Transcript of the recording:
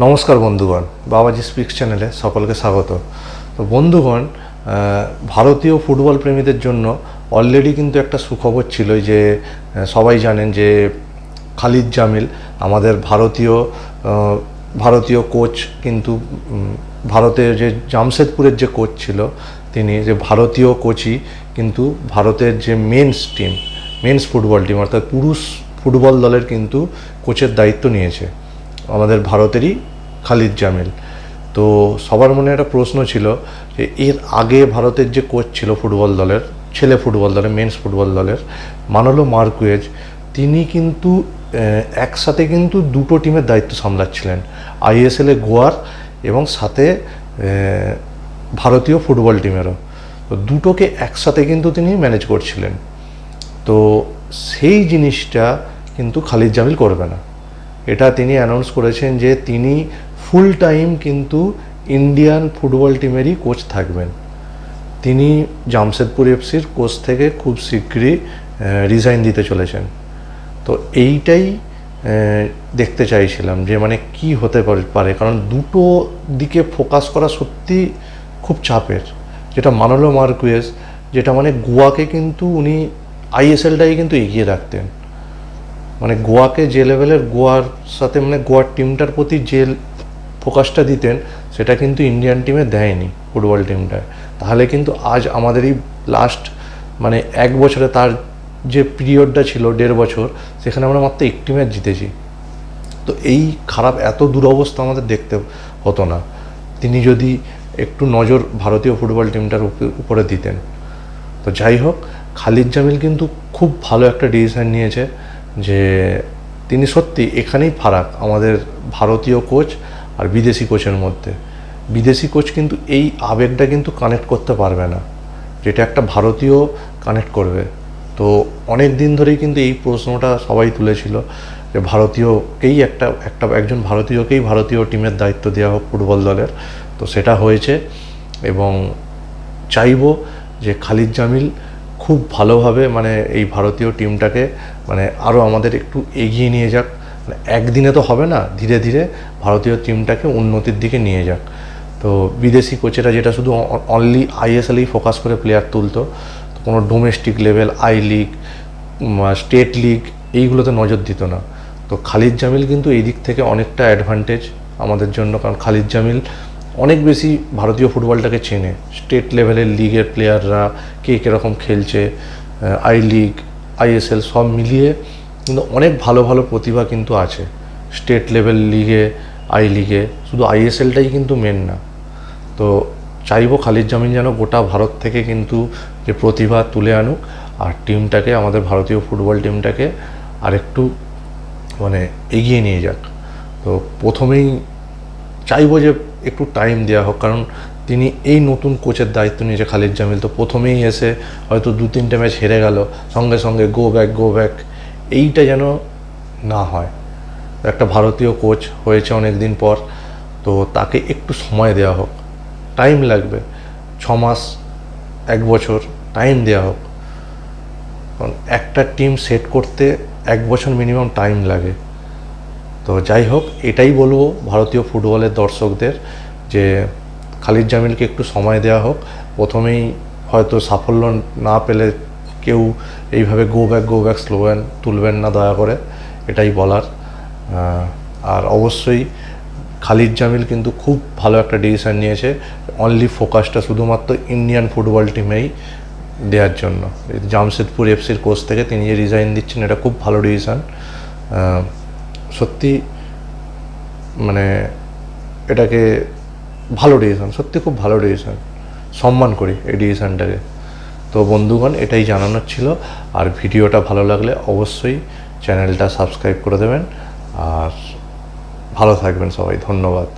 নমস্কার বন্ধুগণ, বাবাজি স্পিক্স চ্যানেলে সকলকে স্বাগত। তো বন্ধুগণ ভারতীয় ফুটবল প্রেমীদের জন্য অলরেডি কিন্তু একটা সুখবর ছিল যে সবাই জানেন যে খালিদ জামিল আমাদের ভারতীয় ভারতীয় কোচ কিন্তু ভারতের যে জামশেদপুরের যে কোচ ছিল, তিনি যে ভারতীয় কোচই কিন্তু ভারতের যে men's team men's football team অর্থাৎ পুরুষ ফুটবল দলের কিন্তু কোচের দায়িত্ব নিয়েছে। আমাদের ভারতেরই খালিদ জামিল। তো সবার মনে একটা প্রশ্ন ছিল যে, এর আগে ভারতের যে কোচ ছিল ফুটবল দলের, ছেলে ফুটবল দলের, মেন্স ফুটবল দলের, মানলো মার্কুয়েজ, তিনি কিন্তু একসাথে কিন্তু দুটো টিমের দায়িত্ব সামলাচ্ছিলেন। আইএসএলে গোয়ার এবং সাথে ভারতীয় ফুটবল টিমেরও। তো দুটোকে একসাথে কিন্তু তিনি ম্যানেজ করছিলেন। তো সেই জিনিসটা কিন্তু খালিদ জামিল করবে না। এটা তিনি অ্যানাউন্স করেছেন যে তিনি ফুল টাইম কিন্তু ইন্ডিয়ান ফুটবল টিমেরই কোচ থাকবেন। তিনি জামশেদপুর এফসির কোচ থেকে খুব শীঘ্রই রিজাইন দিতে চলেছেন। তো এইটাই দেখতে চাইছিলাম যে মানে কি হতে পারে- কারণ দুটো দিকে ফোকাস করা সত্যি খুব চাপের। যেটা মানলো মার্কুয়েস, যেটা মানে গোয়াকে কিন্তু উনি আইএসএলটাই কিন্তু এগিয়ে রাখতেন। মানে গোয়াকে যে লেভেলের গোয়ার সাথে মানে গোয়ার টিমটার প্রতি যে ফোকাসটা দিতেন, সেটা কিন্তু ইন্ডিয়ান টিমে দেয়নি ফুটবল টিমটায় তাহলে কিন্তু আজ আমাদেরই লাস্ট মানে এক বছরে তার যে পিরিয়ডটা ছিল, দেড় বছর, সেখানে আমরা মাত্র একটি ম্যাচ জিতেছি। তো এই খারাপ এত দুরবস্থা আমাদের দেখতে হতো না। তিনি যদি একটু নজর ভারতীয় ফুটবল টিমটার উপ- উপরে দিতেন। তো যাই হোক, খালিদ জামিল কিন্তু খুব ভালো একটা ডিসিশন নিয়েছে। যে তিনি সত্যি এখানেই ফারাক, আমাদের ভারতীয় কোচ আর বিদেশি কোচের মধ্যে। বিদেশি কোচ কিন্তু এই আবেগটা কিন্তু কানেক্ট করতে পারবে না। যেটা একটা ভারতীয় কানেক্ট করবে। তো অনেক দিন ধরেই কিন্তু এই প্রশ্নটা সবাই তুলেছিল যে ভারতীয়কেই একটা একটা একজন ভারতীয়কেই ভারতীয় টিমের দায়িত্ব দেওয়া হোক ফুটবল দলের। তো সেটা হয়েছে এবং চাইব যে খালিদ জামিল খুব ভালোভাবে মানে এই ভারতীয় টিমটাকে মানে আরও আমাদের একটু এগিয়ে নিয়ে যাক। মানে একদিনে তো হবে না, ধীরে ধীরে ভারতীয় টিমটাকে উন্নতির দিকে নিয়ে যাক। তো বিদেশি কোচেরা যেটা শুধু অনলি আইএসএলেই ফোকাস করে প্লেয়ার তুলতো কোনো domestic level I league state league এইগুলোতে নজর দিত না। তো খালিদ জামিল কিন্তু এই দিক থেকে অনেকটা অ্যাডভান্টেজ আমাদের জন্য, কারণ খালিদ জামিল অনেক বেশি ভারতীয় ফুটবলটাকে চেনে। স্টেট লেভেলের লিগের প্লেয়াররা কে কীরকম খেলছে আই লিগ আইএসএল সব মিলিয়ে কিন্তু অনেক ভালো ভালো প্রতিভা কিন্তু আছে। স্টেট লেভেল লিগে আই লিগে শুধু আইএসএলটাই কিন্তু মেন না। তো চাইব খালিদ জামিন যেন গোটা ভারত থেকে কিন্তু যে প্রতিভা তুলে আনুক আর টিমটাকে, আমাদের ভারতীয় ফুটবল টিমটাকে আরেকটু মানে এগিয়ে নিয়ে যাক। তো প্রথমেই চাইব যে একটু টাইম দেওয়া হোক, কারণ তিনি এই নতুন কোচের দায়িত্ব নিয়েছে খালিদ জামিল তো প্রথমেই এসে হয়তো দু, তিনটে ম্যাচ হেরে গেল, সঙ্গে সঙ্গে গো ব্যাক গো ব্যাক এইটা যেন না হয়। একটা ভারতীয় কোচ হয়েছে অনেক দিন পর, তো তাকে একটু সময় দেওয়া হোক টাইম লাগবে, ছ মাস, এক বছর টাইম দেওয়া হোক। কারণ একটা টিম সেট করতে এক বছর মিনিমাম টাইম লাগে। তো যাই হোক, এটাই বলব ভারতীয় ফুটবলের দর্শকদের যে খালিদ জামিলকে একটু সময় দেওয়া হোক। প্রথমেই হয়তো সাফল্য না পেলে কেউ এইভাবে go back go back slogan তুলবেন না দয়া করে, এটাই বলার। আর অবশ্যই খালিদ জামিল কিন্তু খুব ভালো একটা ডিসিশন নিয়েছে অনলি ফোকাসটা শুধুমাত্র ইন্ডিয়ান ফুটবল টিমেই দেওয়ার জন্য। জামশেদপুর এফসির কোচ থেকে তিনি যে রিজাইন দিচ্ছেন, এটা খুব ভালো ডিসিশন সত্যি মানে এটাকে ভালো ডিসিশন সত্যি খুব ভালো ডিসিশন সম্মান করি এই ডিসিশনটাকে তো বন্ধুগণ, এটাই জানানোর ছিল। আর ভিডিওটা ভালো লাগলে অবশ্যই চ্যানেলটা সাবস্ক্রাইব করে দেবেন। আর ভালো থাকবেন সবাই। ধন্যবাদ।